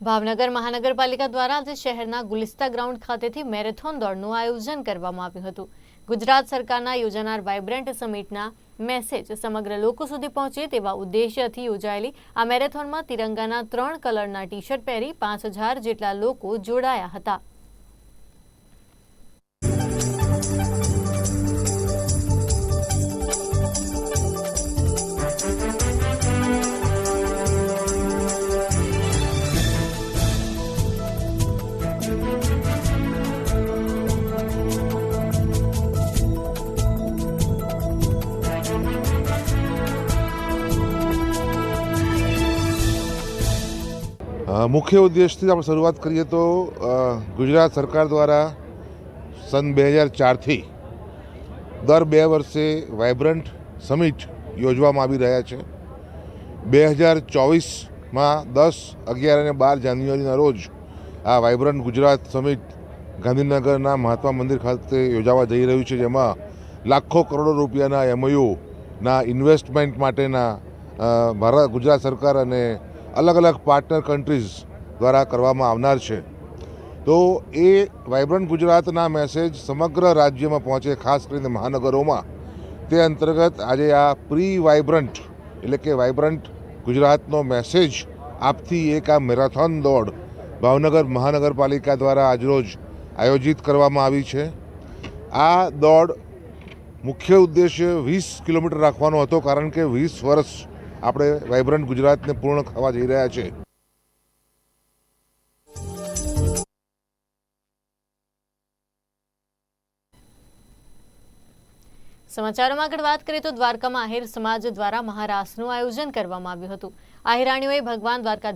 ભાવનગર મહાનગરપાલિકા દ્વારા આજે શહેરના ગુલિસ્તા ગ્રાઉન્ડ ખાતેથી મેરેથોન દોડનું આયોજન કરવામાં આવ્યું હતું. ગુજરાત સરકારના યોજાનાર વાઇબ્રન્ટ સમિટના મેસેજ સમગ્ર લોકો સુધી પહોંચે તેવા ઉદ્દેશ્યથી યોજાયેલી આ મેરેથોનમાં તિરંગાના ત્રણ કલરના ટી શર્ટ પહેરી પાંચ હજાર જેટલા લોકો જોડાયા હતા. મુખ્ય ઉદ્દેશથી આપણે શરૂઆત કરીએ તો ગુજરાત સરકાર દ્વારા સન બે હજાર ચારથી દર બે વર્ષે વાઇબ્રન્ટ સમિટ યોજવામાં આવી રહ્યા છે. બે હજાર ચોવીસમાં દસ, અગિયાર અને બાર જાન્યુઆરીના રોજ આ વાઇબ્રન્ટ ગુજરાત સમિટ ગાંધીનગરના મહાત્મા મંદિર ખાતે યોજાવા જઈ રહ્યું છે, જેમાં લાખો કરોડો રૂપિયાના એમઓયુના ઇન્વેસ્ટમેન્ટ માટેના ભારત, ગુજરાત સરકાર અને અલગ અલગ પાર્ટનર કન્ટ્રીઝ દ્વારા કરવામાં આવનાર છે. તો એ વાઇબ્રન્ટ ગુજરાતના મેસેજ સમગ્ર રાજ્યમાં પહોંચે, ખાસ કરીને મહાનગરોમાં. તે અંતર્ગત આજે આ પ્રી વાઇબ્રન્ટ એટલે કે વાઇબ્રન્ટ ગુજરાતનો મેસેજ આપતી એક આ મેરાથોન દોડ ભાવનગર મહાનગરપાલિકા દ્વારા આજરોજ આયોજિત કરવામાં આવી છે. આ દોડ મુખ્ય ઉદ્દેશ્ય વીસ કિલોમીટર રાખવાનો હતો, કારણ કે વીસ વર્ષ આપણે વાઇબ્રન્ટ ગુજરાતને પૂર્ણ થવા જઈ રહ્યા છે. સમાચારોમાં આગળ વાત કરીએ તો દ્વારકામાં આહિર સમાજ દ્વારા મહારાસનું આયોજન કરવામાં આવ્યું હતું. આહિરાણીઓએ ભગવાન દ્વારકાધીશ